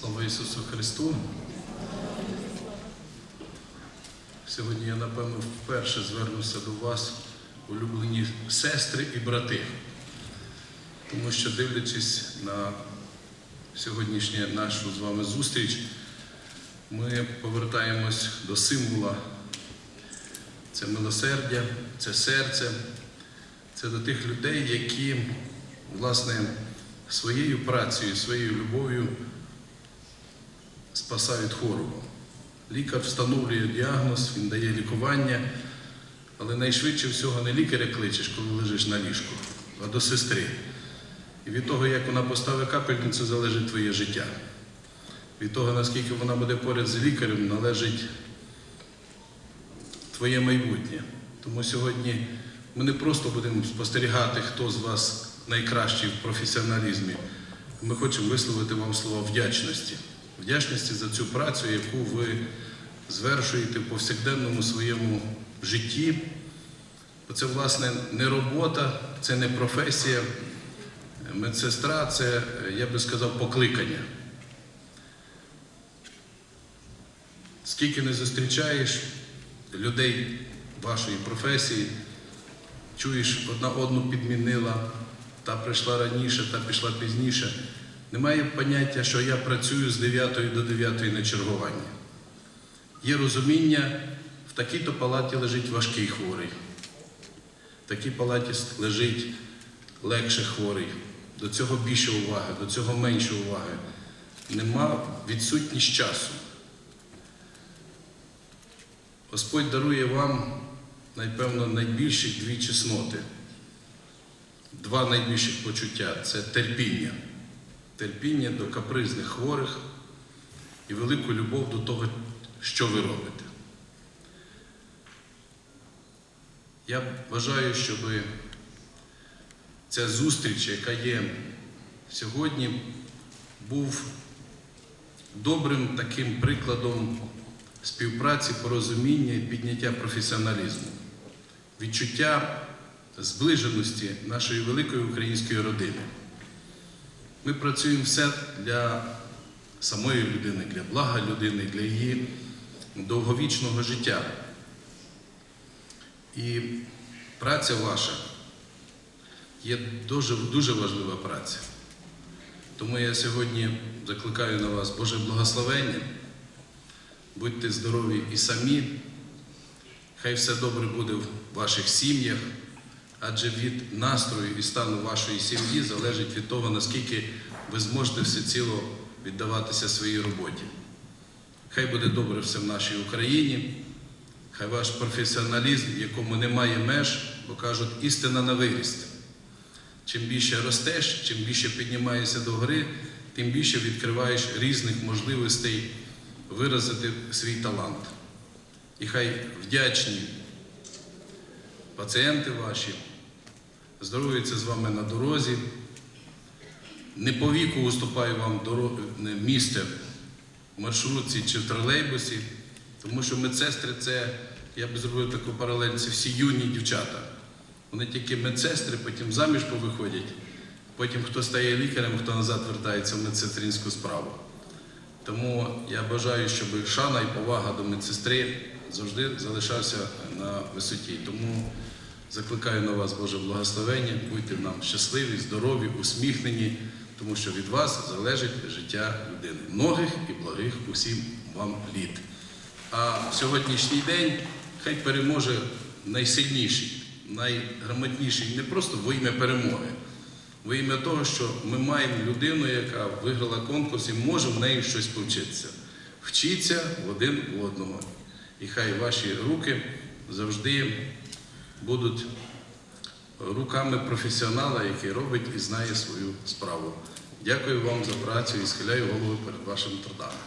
Слава Ісусу Христу! Сьогодні я, напевно, вперше звернуся до вас, улюблені сестри і брати, тому що, дивлячись на сьогоднішню нашу з вами зустріч, ми повертаємось до символа. Це милосердя, це серце, це до тих людей, які, власне, своєю працею, своєю любов'ю спасають хворого. Лікар встановлює діагноз, він дає лікування, але найшвидше всього не лікаря кличеш, коли лежиш на ліжку, а до сестри. І від того, як вона поставить капельницю, залежить твоє життя. Від того, наскільки вона буде поряд з лікарем, належить твоє майбутнє. Тому сьогодні ми не просто будемо спостерігати, хто з вас найкращий в професіоналізмі. Ми хочемо висловити вам слова вдячності. Вдячності за цю працю, яку ви звершуєте в повсякденному своєму житті. Бо це, власне, не робота, це не професія. Медсестра це, я би сказав, покликання. Скільки не зустрічаєш людей вашої професії, чуєш, одна одну підмінила, та прийшла раніше, та пішла пізніше. Немає поняття, що я працюю з 9 до 9 на чергування. Є розуміння, в такій-то палаті лежить важкий хворий, в такій палаті лежить легше хворий. До цього більше уваги, до цього менше уваги. Нема відсутність часу. Господь дарує вам, напевно, найбільші дві чесноти. Два найбільших почуття це терпіння. Терпіння до капризних хворих і велику любов до того, що ви робите. Я бажаю, щоб ця зустріч, яка є сьогодні, був добрим таким прикладом співпраці, порозуміння і підняття професіоналізму, відчуття зближеності нашої великої української родини. Ми працюємо все для самої людини, для блага людини, для її довговічного життя. І праця ваша є дуже, дуже важлива праця. Тому я сьогодні закликаю на вас Боже благословення. Будьте здорові і самі. Хай все добре буде в ваших сім'ях, адже від настрою і стану вашої сім'ї залежить від того, наскільки ви зможете всеціло віддаватися своїй роботі. Хай буде добре все в нашій Україні, хай ваш професіоналізм, в якому немає меж, бо кажуть, істина на виріст. Чим більше ростеш, чим більше піднімаєшся до гори, тим більше відкриваєш різних можливостей виразити свій талант. І хай вдячні пацієнти ваші здоровуються з вами на дорозі. Не по віку уступаю вам місце в маршрутці чи в тролейбусі, тому що медсестри це, я би зробив таку паралель, це всі юні дівчата. Вони тільки медсестри, потім заміж повиходять, потім хто стає лікарем, хто назад вертається в медсестринську справу. Тому я бажаю, щоб шана і повага до медсестри завжди залишався на висоті. Тому закликаю на вас Боже благословення, будьте нам щасливі, здорові, усміхнені, тому що від вас залежить життя людини. Многих і благих усім вам літ. А сьогоднішній день хай переможе найсильніший, найграмотніший не просто во ім'я перемоги. Во ім'я того, що ми маємо людину, яка виграла конкурс і може в неї щось повчитися. Вчіться один в одного. І хай ваші руки завжди будуть руками професіонала, який робить і знає свою справу. Дякую вам за працю і схиляю голову перед вашим трудами.